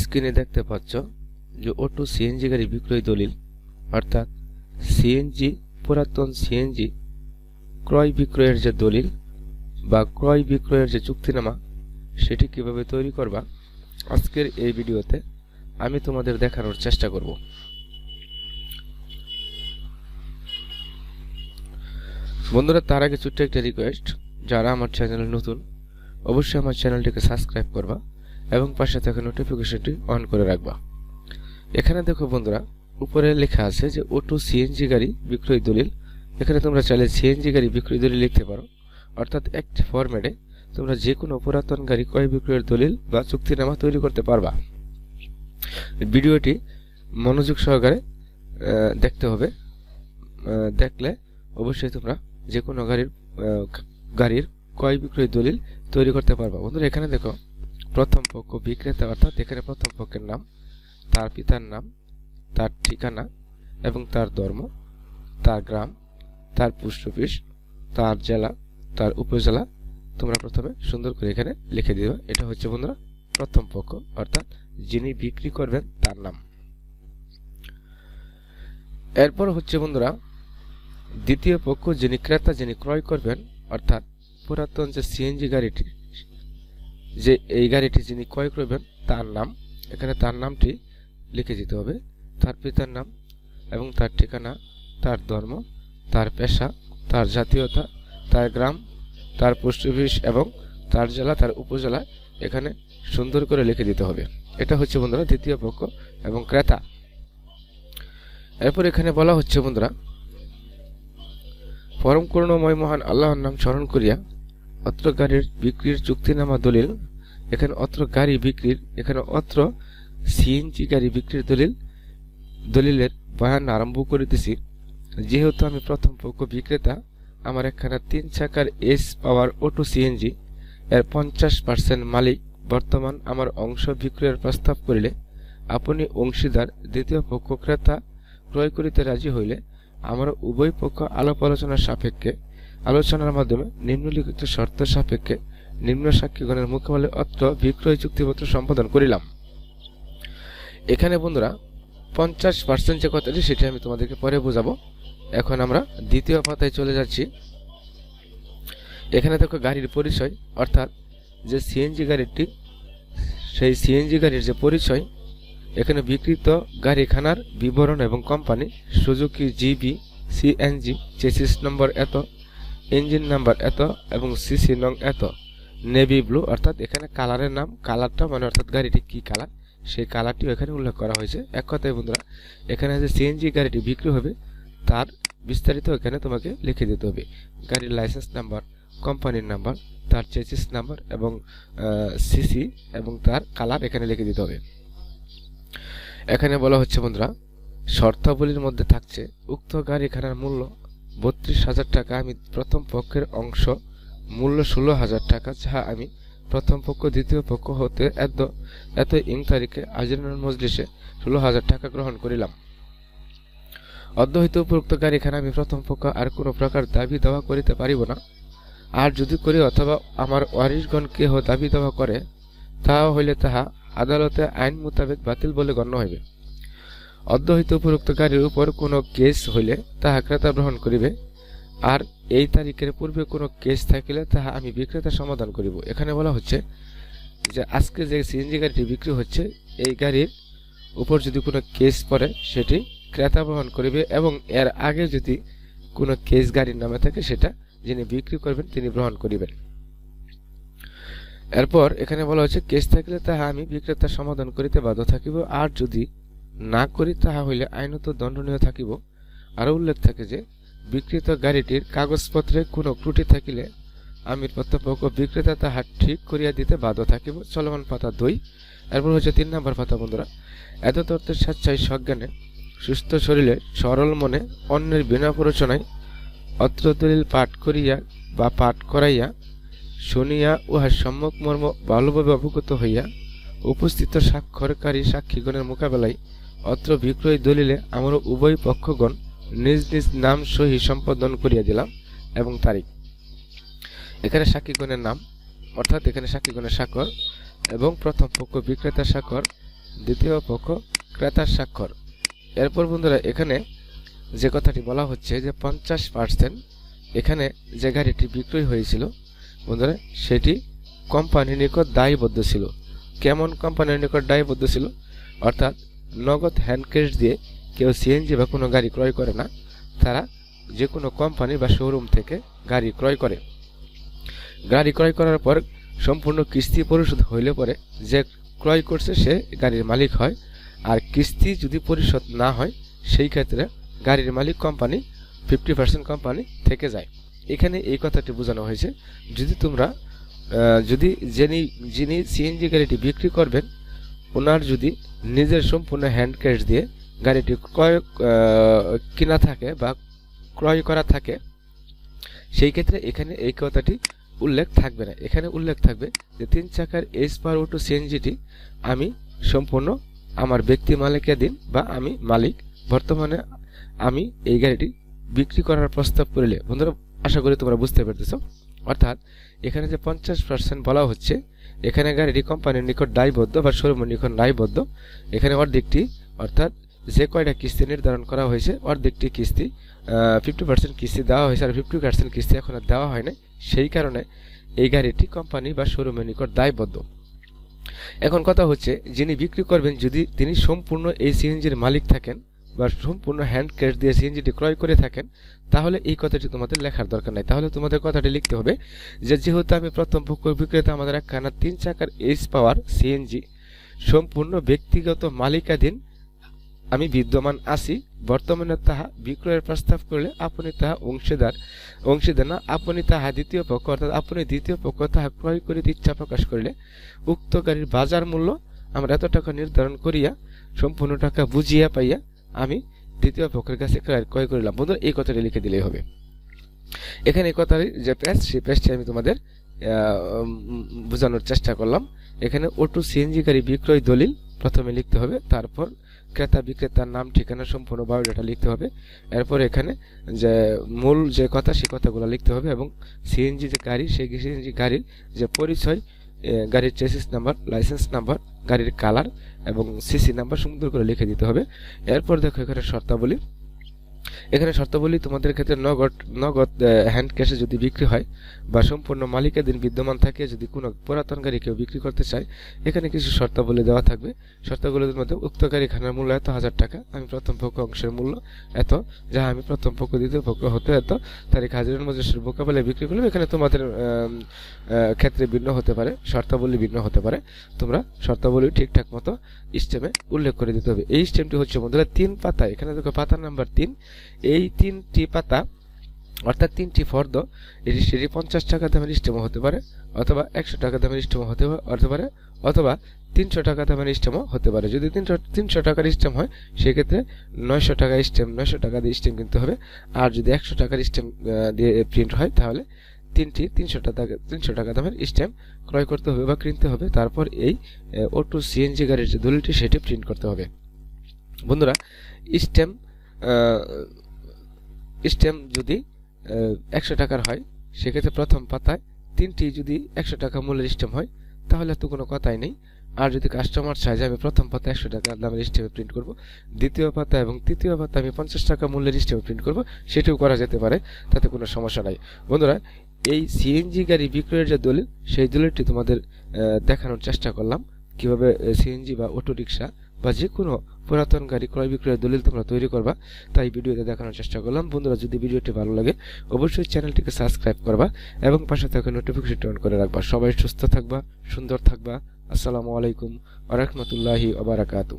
স্ক্রিনে দেখতে পাচ্ছ যে অটো সিএনজি গাড়ি বিক্রয় দলিল, অর্থাৎ সিএনজি, পুরাতন সিএনজি ক্রয় বিক্রয়ের যে দলিল বা ক্রয় বিক্রয়ের যে চুক্তিনামা, সেটি কীভাবে তৈরি করবা, আজকের এই ভিডিওতে আমি তোমাদের দেখানোর চেষ্টা করব। বন্ধুরা, তার আগে ছোট্ট একটা রিকোয়েস্ট যারা আমার চ্যানেলে নতুন, অবশ্যই আমার চ্যানেলটিকে সাবস্ক্রাইব করবা। এবং পাশে থাকা নোটিফিকেশনটি অন করে রাখবা। এখানে দেখো বন্ধুরা, উপরে লেখা আছে যে অটো সিএনজি গাড়ি বিক্রয় দলিল। এখানে তোমরা চাইলে সিএনজি গাড়ি বিক্রয় দলিল লিখতে পারো। অর্থাৎ একটি ফরম্যাটে তোমরা যে কোনো পুরাতন গাড়ি ক্রয় বিক্রয়ের দলিল বা চুক্তিনামা তৈরি করতে পারবা। ভিডিওটি মনোযোগ সহকারে দেখতে হবে। দেখলে অবশ্যই তোমরা যে কোনো গাড়ির গাড়ির ক্রয় বিক্রয় দলিল তৈরি করতে পারবা। বন্ধুরা, এখানে দেখো প্রথম পক্ষ বিক্রেতা অর্থাৎ এখানে প্রথম পক্ষের নাম, তার পিতার নাম, তার ঠিকানা এবং তার ধর্ম, তার গ্রাম, তার পোস্ট অফিস, তার জেলা, তার উপজেলা তোমরা প্রথমে সুন্দর করে এখানে লিখে দিবে এটা হচ্ছে বন্ধুরা প্রথম পক্ষ, অর্থাৎ যিনি বিক্রি করবেন তার নাম। এরপর হচ্ছে বন্ধুরা দ্বিতীয় পক্ষ, যিনি ক্রেতা, যিনি ক্রয় করবেন, অর্থাৎ পুরাতন যে সিএনজি গাড়িটি যে এই গাড়িটি যিনি ক্রয় করবেন, তার নাম, এখানে তার নামটি লিখে দিতে হবে। তার পিতার নাম এবং তার ঠিকানা, তার ধর্ম, তার পেশা, তার জাতীয়তা, তার গ্রাম, তার অফিস এবং তার জেলা, তার উপজেলা এখানে সুন্দর করে লিখে দিতে হবে। এটা হচ্ছে বন্ধুরা দ্বিতীয় পক্ষ এবং ক্রেতা। এরপর এখানে বলা হচ্ছে বন্ধুরা, পরম করুণময় মহান আল্লাহর নাম স্মরণ করিয়া অত্র গাড়ির বিক্রির চুক্তিনামা দলিল, এখানে অত্র গাড়ি বিক্রির, এখানে অত্র সিএনজি গাড়ি বিক্রির দলিল, দলিলের বয়ান আরম্ভ করিতেছি। যেহেতু আমি প্রথম পক্ষ বিক্রেতা, আমার একখানা তিন চাকার এস পাওয়ার অটো সিএনজি এর পঞ্চাশ পার্সেন্ট মালিক বর্তমান আমার অংশ বিক্রয়ের প্রস্তাব করিলে, আপনি অংশীদার, দ্বিতীয় পক্ষ ক্রেতা ক্রয় করিতে রাজি হইলে, আমার উভয় পক্ষ আলাপ আলোচনার সাপেক্ষে আলোচনার মাধ্যমে নিম্নলিখিত শর্ত সাপেক্ষে নিম্ন সাক্ষীগণের মুখবলে অত্র বিক্রয় চুক্তিপত্র সম্পাদন করিলাম। এখানে বন্ধুরা, পঞ্চাশ পার্সেন্ট যে কথাটি সেটি আমি তোমাদেরকে পরে বোঝাবো। এখন আমরা দ্বিতীয় পাতায় চলে যাচ্ছি। এখানে দেখো গাড়ির পরিচয়, অর্থাৎ যে সিএনজি গাড়িটি, সেই সিএনজি গাড়ির যে পরিচয়, এখানে বিক্রিত গাড়িখানার বিবরণ এবং company, Suzuki GB CNG chassis number এত ইঞ্জিন নাম্বার এত এবং সিসি নং এত। নেভি ব্লু, অর্থাৎ এখানে কালারের নাম, কালারটা মানে অর্থাৎ গাড়িটি কি কালার, সেই কালারটিও এখানে উল্লেখ করা হয়েছে। এক কথায় বন্ধুরা, এখানে যে সিএনজি গাড়িটি বিক্রি হবে, তার বিস্তারিত এখানে তোমাকে লিখে দিতে হবে। গাড়ির লাইসেন্স নাম্বার, কোম্পানির নাম্বার, তার চেসিস নাম্বার এবং সিসি এবং তার কালার এখানে লিখে দিতে হবে। এখানে বলা হচ্ছে বন্ধুরা, শর্তাবলীর মধ্যে থাকছে উক্ত গাড়ি গাড়িখানার মূল্য বত্রিশ হাজার টাকা আমি প্রথম পক্ষের অংশ, মূল্য ষোলো হাজার টাকা, যাহা আমি প্রথম পক্ষ, দ্বিতীয় পক্ষ হতে এত এত ইং তারিখে আজিরানুর মজলিসে ষোলো হাজার টাকা গ্রহণ করিলাম। অদ্যহিত উপরোক্ত গাড়িখানা আমি প্রথম পক্ষ আর কোনো প্রকার দাবি দাওয়া করিতে পারিব না। আর যদি করি অথবা আমার ওয়ারিশগণ কেহ দাবি দাওয়া করে, তাহা হইলে তাহা আদালতে আইন মোতাবেক বাতিল বলে গণ্য হইবে। অদ্যহিত উপরোক্ত গাড়ির উপর কোনো কেস হইলে তাহা ক্রেতা গ্রহণ করিবে, আর এই তারিখের পূর্বে কোনো কেস থাকিলে তাহা আমি বিক্রেতা সমাধান করিব। এখানে বলা হচ্ছে যে আজকে যে সিএনজি গাড়িটি বিক্রি হচ্ছে, এই গাড়ির উপর যদি কোনো কেস পড়ে, সেটি ক্রেতা গ্রহণ করিবে এবং এর আগে যদি কোনো কেস গাড়ির নামে থাকে, সেটা যিনি বিক্রি করবেন, তিনি গ্রহণ করিবেন। এরপর এখানে বলা হচ্ছে, কেস থাকলে তাহা আমি বিক্রেতা সমাধান করিতে বাধ্য থাকিব, আর যদি না করি তাহা হইলে আইনত দণ্ডনীয় থাকিব। আরও উল্লেখ থাকে যে, বিক্রিত গাড়িটির কাগজপত্রে কোনো ত্রুটি থাকিলে আমি প্রত্যপক্ষ বিক্রেতা তাহা ঠিক করিয়া দিতে বাধ্য থাকিব। চলমান পাতা দুই। এরপর হচ্ছে তিন নম্বর পাতা বন্ধুরা। এত তত্ত্বের স্বেচ্ছায় সজ্ঞানে, সুস্থ শরীরে, সরল মনে, অন্যের বিনা প্ররোচনায় অত্র দলিল পাঠ করিয়া বা পাঠ করাইয়া শুনিয়া উহার সম্যক মর্ম ভালোভাবে অবগত হইয়া উপস্থিত স্বাক্ষরকারী সাক্ষীগণের মোকাবেলায় অত্র বিক্রয় দলিলে আমরা উভয় পক্ষগণ নিজ নিজ নাম সহি সম্পাদন করিয়া দিলাম এবং তারিখ। এখানে সাক্ষীগণের নাম, অর্থাৎ এখানে সাক্ষীগণের স্বাক্ষর এবং প্রথম পক্ষ বিক্রেতার স্বাক্ষর, দ্বিতীয় পক্ষ ক্রেতার স্বাক্ষর। এরপর বন্ধুরা, এখানে যে কথাটি বলা হচ্ছে যে পঞ্চাশ পার্সেন্ট এখানে যে গাড়িটি বিক্রয় হয়েছিল, বন্ধুরা, সেটি কোম্পানির নিকট দায়বদ্ধ ছিল। কেমন কোম্পানির নিকট দায়বদ্ধ ছিল? অর্থাৎ নগদ হ্যান্ড ক্যাশ দিয়ে কেউ সিএনজি বা কোনো গাড়ি ক্রয় করে না, তারা যে কোনো কোম্পানি বা শোরুম থেকে গাড়ি ক্রয় করে। গাড়ি ক্রয় করার পর সম্পূর্ণ কিস্তি পরিশোধ হইলে পরে যে ক্রয় করছে সে গাড়ির মালিক হয়, আর কিস্তি যদি পরিশোধ না হয়, সেই ক্ষেত্রে গাড়ির মালিক কোম্পানি ফিফটি পার্সেন্ট কোম্পানি থেকে যায়। এখানে এই কথাটি বোঝানো হয়েছে। যদি তোমরা যদি যিনি যিনি সিএনজি গাড়িটি বিক্রি করবেন ওনার যদি নিজের সম্পূর্ণ হ্যান্ড ক্যাশ দিয়ে গাড়িটি ক্রয় কেনা থাকে বা ক্রয় করা থাকে, সেই ক্ষেত্রে এখানে এই কথাটি উল্লেখ থাকবে না। এখানে উল্লেখ থাকবে যে তিন চাকার এস পার অটো সিএনজিটি আমি সম্পূর্ণ আমার ব্যক্তি দিন বা আমি মালিক। বর্তমানে আমি এই গাড়িটি বিক্রি করার প্রস্তাব করলে, বন্ধুরা, আশা করি তোমরা বুঝতে পারতেছো অর্থাৎ এখানে যে পঞ্চাশ পার্সেন্ট বলা হচ্ছে এখানে গাড়িটি কোম্পানির নিকট দায়বদ্ধ বা শোরুমের নিকট দায়বদ্ধ। এখানে অর্ধেকটি, অর্থাৎ যে কয়টা কিস্তি নির্ধারণ করা হয়েছে, অর্ধেকটি কিস্তি ফিফটি পার্সেন্ট কিস্তি দেওয়া হয়েছে আর ফিফটি পার্সেন্ট কিস্তি এখন আর দেওয়া হয় সেই কারণে এই গাড়িটি কোম্পানি বা শোরুমের নিকট দায়বদ্ধ। এখন কথা হচ্ছে, যিনি বিক্রি করবেন, যদি তিনি সম্পূর্ণ এই সিএনজির মালিক থাকেন বা সম্পূর্ণ হ্যান্ড ক্যাশ দিয়ে সিএনজিটি ক্রয় করে থাকেন, তাহলে এই কথাটি তোমাদের লেখার দরকার নাই। তাহলে তোমাদের কথাটি লিখতে হবে যে, যেহেতু আমি প্রথম পক্ষ বিক্রেতা, আমাদের একখানা তিন চাকার এইচ পাওয়ার সিএনজি সম্পূর্ণ ব্যক্তিগত মালিকাধীন আমি বিদ্যমান আছি, বর্তমানে তাহা বিক্রয়ের প্রস্তাব করলে আপনি তাহা অংশীদার অংশীদার না, আপনি তাহা দ্বিতীয় পক্ষ, অর্থাৎ আপনি দ্বিতীয় পক্ষ তাহা ক্রয় করিতে ইচ্ছা প্রকাশ করলে উক্ত গাড়ির বাজার মূল্য আমরা এত টাকা নির্ধারণ করিয়া সম্পূর্ণ টাকা বুঝিয়া পাইয়া দ্বিতীয় পক্ষের কাছে ক্রয় ক্রয় করিলাম। বন্ধুরা, এই কথাটি লিখে দিলেই হবে। এখানে এই কথাটি, যে পেজ সেই পেজটি আমি তোমাদের বোঝানোর চেষ্টা করলাম। এখানে অটো সিএনজি গাড়ি বিক্রয় দলিল প্রথমে লিখতে হবে, তারপর ক্রেতা বিক্রেতার নাম, ঠিকানা, সম্পূর্ণ বায়োডাটা লিখতে হবে। এরপর এখানে যে মূল যে কথা, সেই কথাগুলো লিখতে হবে এবং সিএনজি যে গাড়ি, সেই সিএনজি গাড়ির যে পরিচয় গাড়ির চেসিস নাম্বার লাইসেন্স নাম্বার গাড়ির কালার এবং সিসি নাম্বার সুন্দর করে লিখে দিতে হবে। এরপর দেখো এখানে শর্তাবলী। এখানে শর্তাবলী তোমাদের ক্ষেত্রে নগদ নগদ হ্যান্ড ক্যাশে যদি বিক্রি হয় বা সম্পূর্ণ মালিকাধীন বিদ্যমান থাকে, যদি কোনো পুরাতন গাড়ি কেউ বিক্রি করতে চায়, এখানে কিছু শর্তাবলী দেওয়া থাকবে। শর্তাবলীর মধ্যে উক্ত গাড়ি খানার মূল্য এত হাজার টাকা, আমি প্রথম পক্ষ অংশের মূল্য এত, যাহা আমি প্রথম পক্ষ, দ্বিতীয় পক্ষ হতে এত, তারিখ হাজিরের মধ্যে মোকাবেলা বিক্রি করলে এখানে তোমাদের ক্ষেত্রে ভিন্ন হতে পারে, শর্তাবলী ভিন্ন হতে পারে। তোমরা শর্তাবলী ঠিকঠাক মতো স্টেমে উল্লেখ করে দিতে হবে। এই স্টেমটি হচ্ছে বন্ধুরা তিন পাতা। এখানে দেখো পাতা নাম্বার তিন। এই তিনটি পাতা, অর্থাৎ তিনটি ফর্দ, এটি সেটি পঞ্চাশ টাকা দামের স্টেমও হতে পারে, অথবা একশো টাকা দামের স্টেমও হতে হতে পারে, অথবা তিনশো টাকা দামের স্টেমও হতে পারে। যদি তিনশো তিনশো টাকার স্টেম হয়, সেক্ষেত্রে নয়শো টাকা স্টেম নয়শো টাকা দিয়ে স্টেম কিনতে হবে। আর যদি একশো টাকার স্টেম দিয়ে প্রিন্ট হয়, তাহলে তিনটি, তিনশো টাকা তিনশো টাকা দামের স্টেম ক্রয় করতে হবে বা কিনতে হবে। তারপর এই অটো সিএনজি গাড়ির যে দলিলটি সেটি প্রিন্ট করতে হবে। বন্ধুরা স্টেম স্টেম যদি একশো টাকার হয়, সেক্ষেত্রে প্রথম পাতায় তিনটি যদি একশো টাকা মূল্যের স্টেম হয়, তাহলে তো কোনো কথাই নেই। আর যদি কাস্টমার চায় যে আমি প্রথম পাতা একশো টাকা দামের স্টেমে প্রিন্ট করব, দ্বিতীয় পাতা এবং তৃতীয় পাতা আমি পঞ্চাশ টাকা মূল্যের স্টেমে প্রিন্ট করব, সেটিও করা যেতে পারে, তাতে কোনো সমস্যা নাই। বন্ধুরা, এই সিএনজি গাড়ি বিক্রয়ের যে দলিল, সেই দলিলটি তোমাদের দেখানোর চেষ্টা করলাম। কীভাবে সিএনজি বা অটো রিক্সা বা যে কোনো পুরাতন গাড়ি ক্রয় বিক্রয়ের দলিল তোমরা তৈরি করবা, তাই ভিডিওতে দেখানোর চেষ্টা করলাম। বন্ধুরা, যদি ভিডিওটি ভালো লাগে, অবশ্যই চ্যানেলটিকে সাবস্ক্রাইব করবা এবং পাশে থাকা নোটিফিকেশন অন করে রাখবা। সবাই সুস্থ থাকবা, সুন্দর থাকবা। আসসালামু আলাইকুম আ রহমতুল্লাহি আবারাকাতু